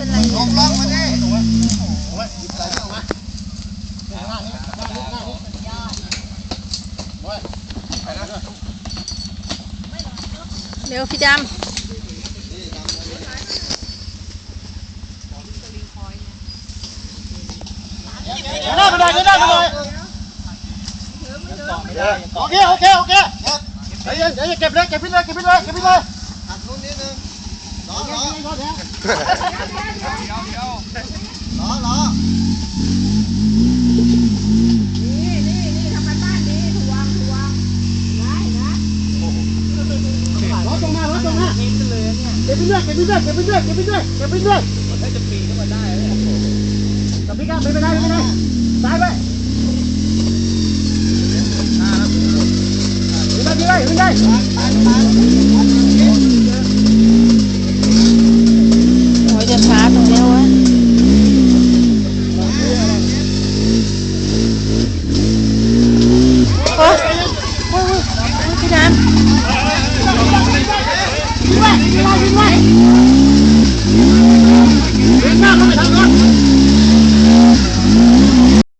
เป็นไรลงล่องมาดิเร็วพี่ดหน้าไปเลยหน้าไปเลยโอเคโอเคโอเคเดี๋ยวเดี๋ยวเก็บเลยเก็บพี่เลยเก็บพี่เลยเก็บพี่เลย ล้อล้อล้อล้อรถตรงหน้ารถตรงหน้าเก็บพี่เลยเก็บพี่เลยเก็บพี่เลยเก็บพี่เลยเก็บพี่เลยจะปีนขึ้นมาได้กับพี่ก้าไม่เป็นไรไม่เป็นไรซ้ายไปขึ้นไปขึ้นไปขึ้นไปำโอ้ยจะช้าตรงเนี้ยวะโอ้ยโอ้ยโอ้ยพี่ดำ